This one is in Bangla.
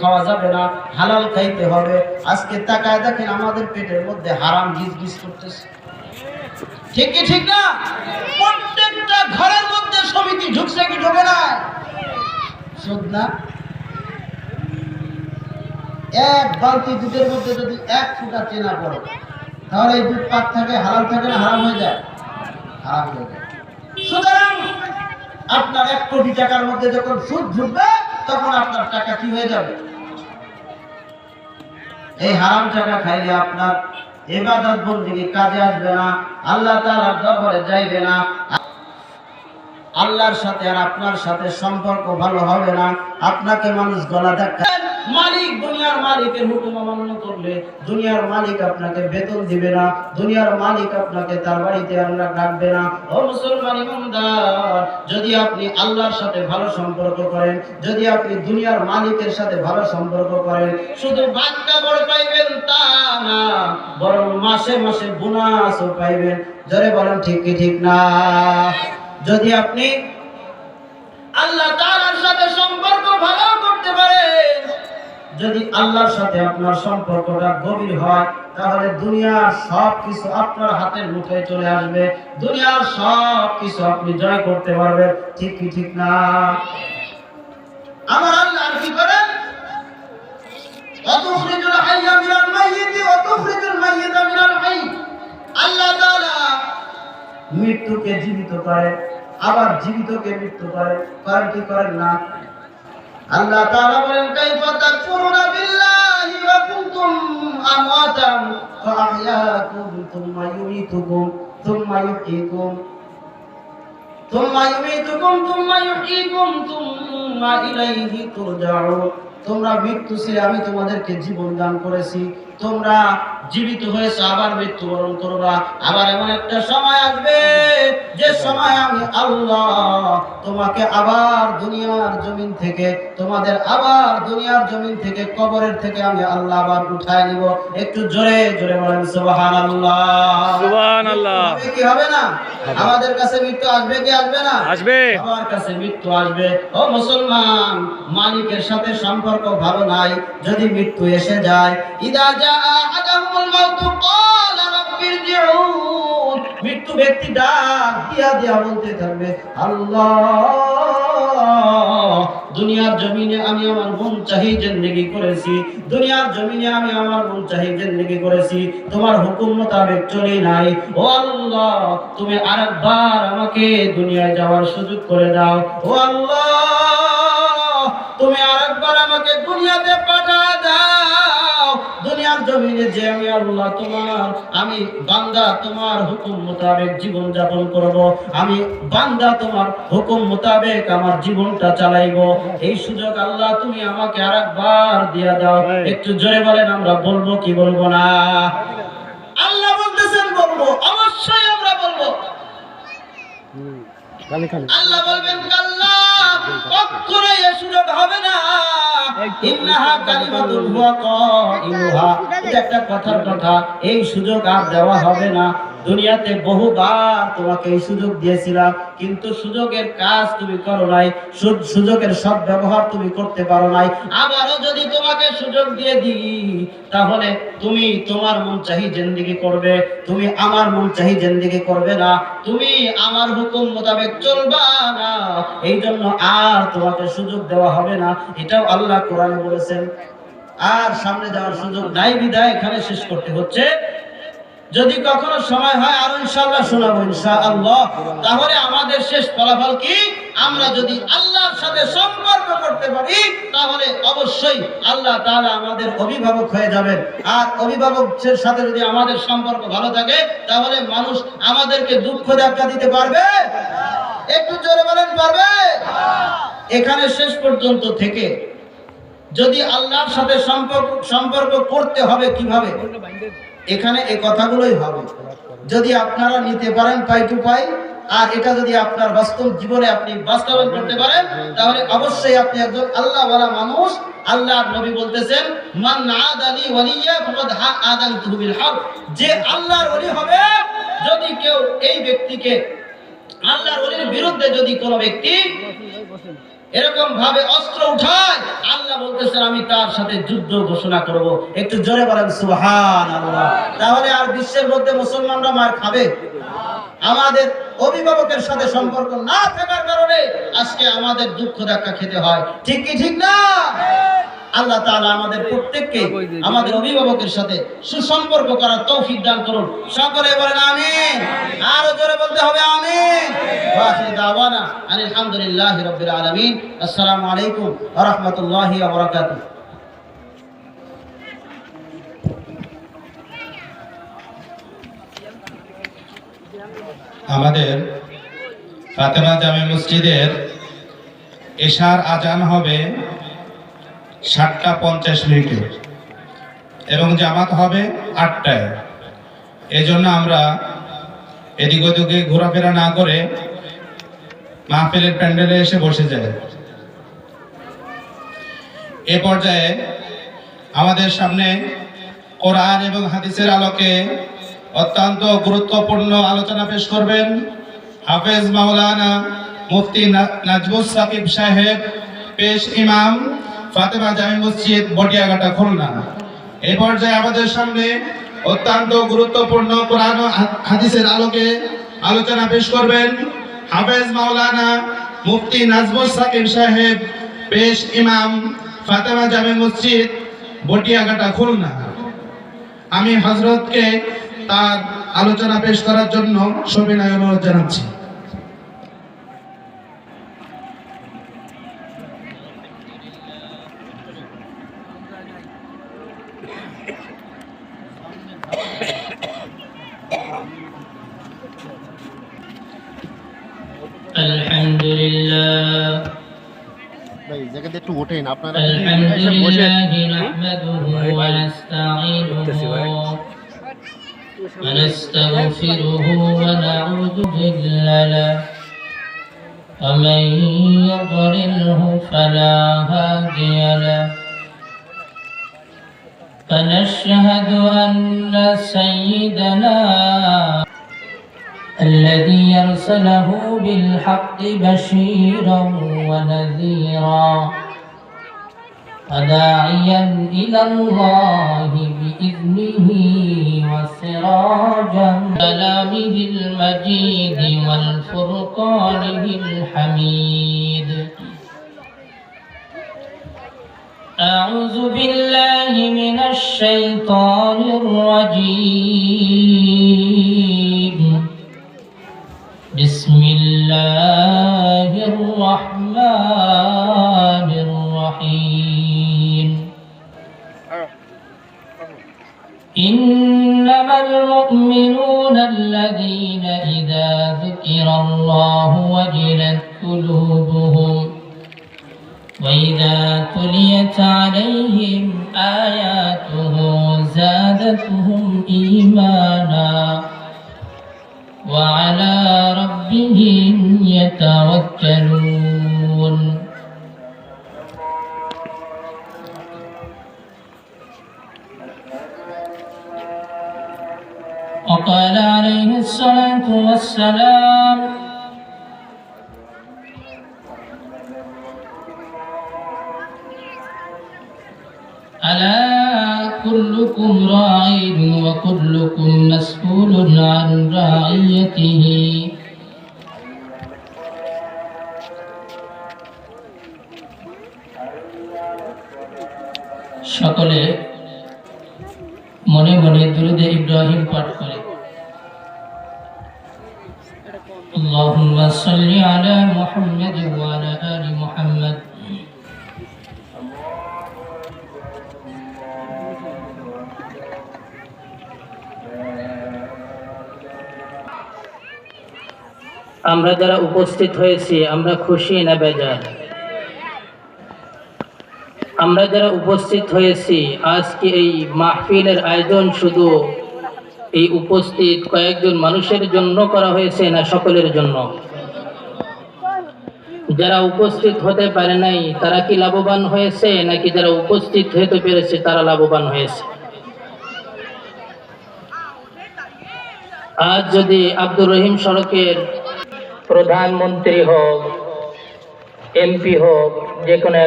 খাওয়া যাবে না, হালাল খাইতে হবে। আজকে তাকায় আমাদের পেটের মধ্যে হারাম গিজ গিজ করতেছে। ঠিক কি ঠিক না? প্রত্যেকটা ঘরের মধ্যে সমিতি ঢুকছে কি ঢোকে না না? এক বালতি দুধের মধ্যে যদি এক ফুটা চেনা পড়ে, তাহলে এই দুধ পাক থাকে হারাম থাকে না, হারাম হয়ে যায়? হারাম হয়ে যায়। আপনার এক কোটি টাকার মধ্যে যখন সুদ ঢুকবে, তখন আপনার টাকা কি হয়ে যাবে? এই হারাম টাকা খাইলে আপনার এবাদত বন্দিকে কাজে আসবে না, আল্লাহ তাআলার দরবারে যাইবে না। আল্লাহর সাথে আর আপনার সাথে সম্পর্ক ভালো হবে না। আপনাকে মানুষ গলা ধাক্কা মালিক দুনিয়ার মালিকের হুকুম অমান্য করলে দুনিয়ার মালিক আপনাকে বেতন দিবে না, দুনিয়ার মালিক আপনাকে তার বাড়িতে আমরা রাখবে না। ও মুসলমান ইমানদার, যদি আপনি আল্লাহর সাথে ভালো সম্পর্ক করেন, যদি আপনি দুনিয়ার মালিকের সাথে ভালো সম্পর্ক করেন, শুধু বাক্কা বড় পাইবেন তা না, বরং মাসে মাসে বোনাসও পাইবেন। জোরে বলেন, ঠিক কি ঠিক না? যদি আপনি আল্লাহ যদি আল্লাহর সাথে আপনার সম্পর্কটা গভীর হয়, তাহলে দুনিয়ার সব কিছু আপনার হাতের মুঠোয় চলে আসবে। দুনিয়ার সব কিছু আপনি জয় করতে পারবেন। ঠিক কি ঠিক না? আমার আল্লাহ কি করেন মৃত্যুকে জীবিত করে, আবার জীবিতকে মৃত্যু করে। করেন কি করেন না? আল্লাহ তাআলা বলেন, কাইফা তাকফুরুনা বিল্লাহি ওয়া কুনতুম আমওয়াতান ইউমিতুকুম ইউহয়িকুম ইউমিতুকুম ইউহয়িকুম ইলাইহি তুরজাউন। তোমরা মৃত্যু ছিলে আমি তোমাদেরকে জীবন দান করেছি। তোমরা জীবিত হয়েছে আবার মৃত্যুবরণ করবা। আবার এমন একটা সময় আসবে যে সময় আমি আল্লাহ তোমাকে আবার দুনিয়ার জমিন থেকে তোমাদের আবার দুনিয়ার জমিন থেকে কবরের থেকে আমি আল্লাহ আবার উঠায় নিব। একটু জোরে জোরে বলেন সুবহানাল্লাহ। কি হবে না? আমাদের কাছে মৃত্যু আসবে কি আসবে না? আসবে। আমার কাছে মৃত্যু আসবে। ও মুসলমান মালিকের সাথে সম্পর্ক ভালো নাই যদি মৃত্যু এসে যায় ইদা দিয়া দিয়া বলতে থাকবে, আল্লাহ, দুনিয়ার জমিনে আমি আমার মন চাহি করেছি। দুনিয়ার জমিনে আমি আমার মন চাহি করেছি। তোমার হুকুম মোতাবেক চলি নাই। ও আল্লাহ, তুমি আরেকবার আমাকে দুনিয়ায় যাওয়ার সুযোগ করে দাও। ও আল্লাহ, তুমি আরেকবার আমাকে দুনিয়াতে পাঠা জমিনে যে আমি আল্লাহ তোমার আমি বান্দা তোমার হুকুম মোতাবেক জীবন যাপন করব আমি বান্দা তোমার হুকুম মোতাবেক আমার জীবনটা চালাইব। এই সুযোগ আল্লাহ তুমি আমাকে আরেকবার দিয়া দাও। একটু জোরে বলেন আমরা বলব কি বলব না? আল্লাহ বলতেছেন বলব অবশ্যই আমরা বলব। আল্লাহ বলবেন কাল্লা কখনোই এ সুযোগ হবে না। ইন্নাহা কালিমাতুন হুয়া কাইলুহা এটা একটা কথার কথা। এই সুযোগ আর দেওয়া হবে না। দুনিয়াতে বহুবার তোমাকে এই সুযোগ দিয়েছিলাম, কিন্তু সুযোগের কাজ তুমি করো নাই সুযোগের সব ব্যবহার তুমি করতে পারো নাই। আবারও যদি তোমাকে সুযোগ দিয়ে দিই, তাহলে তুমি তোমার মন চাহি জিন্দেগি করবে, তুমি আমার মন চাহি জিন্দেগি করবে না, তুমি আমার হুকুম মোতাবেক চলবা না। এই জন্য আর তোমাকে সুযোগ দেওয়া হবে না। এটাও আল্লাহ কোরআনে বলেছেন। আর সামনে যাওয়ার সুযোগ নাই, বিদায় এখানে শেষ করতে হচ্ছে। যদি কখনো সময় হয়, আরও ইনশাআল্লাহ শোনাবো ইনশাআল্লাহ। তাহলে আমাদের শেষ ফলাফল কি? আমরা যদি আল্লাহর সাথে সম্পর্ক করতে পারি, তাহলে অবশ্যই আল্লাহ তাআলা আমাদের অভিভাবক হয়ে যাবেন। আর অভিভাবকের সাথে যদি আমাদের সম্পর্ক ভালো থাকে, তাহলে মানুষ আমাদেরকে দুঃখ ধাক্কা দিতে পারবে। একটু জোরে বলেন, পারবে? এখানে শেষ পর্যন্ত থেকে যদি আল্লাহর সাথে সম্পর্ক সম্পর্ক করতে হবে কীভাবে? এখানে এই কথাগুলোই হবে। যদি আপনারা নিতে পারেন পাই টু পাই, আর এটা যদি আপনার বাস্তব জীবনে আপনি বাস্তবায়ন করতে পারেন, তাহলে অবশ্যই আপনি একজন আল্লাহওয়ালা মানুষ। আল্লাহ নবী বলতেছেন, মান আদানি ওয়ালিয়া ফাকাদ হা বিল হক। যে আল্লাহর ওলি হবে যদি কেউ এই ব্যক্তিকে, আল্লাহর ওলির বিরুদ্ধে যদি কোনো ব্যক্তি এরকম ভাবে অস্ত্র উঠায়, আল্লাহ বলতেছেন, আমি তার সাথে যুদ্ধ ঘোষণা করব। একটু জোরে বলেন সুহান আল্লাহ তাহলে আর বিশ্বের মধ্যে মুসলমানরা মার খাবে? আমাদের অভিভাবকের সাথে সম্পর্ক না থাকার কারণে আজকে আমাদের দুঃখ ধাক্কা খেতে হয়। ঠিক কি ঠিক না? আল্লাহ তাআলা আমাদের প্রত্যেককে আমাদের অভিভাবকের সাথে সুসম্পর্ক করার তৌফিক দান করুন। সকলে বলেন আমিন। আরও জোরে বলতে হবে আমিন। ওয়াখির দাওয়ানা আলহামদুলিল্লাহি রাব্বিল আলামিন। আসসালামু আলাইকুম ওয়া রাহমাতুল্লাহি ওয়া বারাকাতুহু। আমাদের ফাতেমা জামে মসজিদের এশার আজান হবে সাতটা পঞ্চাশ মিনিটে। এবং জামাত হবে আটটায়। এজন্য আমরা এদিক ওদিকে ঘোরাফেরা না করে মাহফিলের প্যান্ডেলে এসে বসে যাই। এ পর্যায়ে আমাদের সামনে কোরআন এবং হাদিসের আলোকে অত্যন্ত গুরুত্বপূর্ণ আলোচনা পেশ করবেন হাফেজ মাওলানা মুফতি নাজমুস সাকিব সাহেব, পেশ ইমাম ফাতেমা জামে মসজিদ বটিয়াঘাটা, খুলনা। এই পর্যায়ে আমাদের সামনে অত্যন্ত গুরুত্বপূর্ণ কোরআন হাদিসের আলোকে আলোচনা পেশ করবেন হাফেজ মাওলানা মুফতি নাজমুস সাকিব সাহেব, পেশ ইমাম ফাতেমা জামে মসজিদ বটিয়াঘাটা, খুলনা। আমি হজরতকে তার আলোচনা পেশ করার জন্য সবিনয় অনুরোধ জানাচ্ছি। الحمد لله الحمد لله نحمده ونستعينه ونستغفره ونعوذ بالله. ومن يضلله فلا هادي له. فنشهد أن سيدنا الذي أرسله بالحق بشيرا ونذيرا وداعيا إلى الله بإذنه وسراجا كلامه المجيد والفرقانه الحميد. أعوذ بالله من الشيطان الرجيم. بسم الله الرحمن الرحيم. إنما المؤمنون الذين إذا ذكر الله وجلت قلوبهم وإذا تليت عليهم آياته زادتهم إيمانا وعلى ربهم يتوكلون وقال عليه الصلاة والسلام ألا كلكم راع وكلكم مسؤول عن رعيته সকলে মনে মনে দুরুদে ইব্রাহিম পাঠ করে اللهم صل على محمد وعلى آل محمد আমরা যারা উপস্থিত হয়েছি, আমরা খুশি না বেজার? আমরা যারা উপস্থিত হয়েছি আজকে এই মাহফিলের আয়োজন শুধু এই উপস্থিত কয়েকজন মানুষের জন্য করা হয়েছে না সকলের জন্য? যারা উপস্থিত হতে পারে নাই, তারা কি লাভবান হয়েছে? নাকি যারা উপস্থিত হতে পেরেছে, তারা লাভবান হয়েছে? আজ যদি আব্দুর রহিম সড়কের প্রধানমন্ত্রী হোক এমপি হোক যে কোনো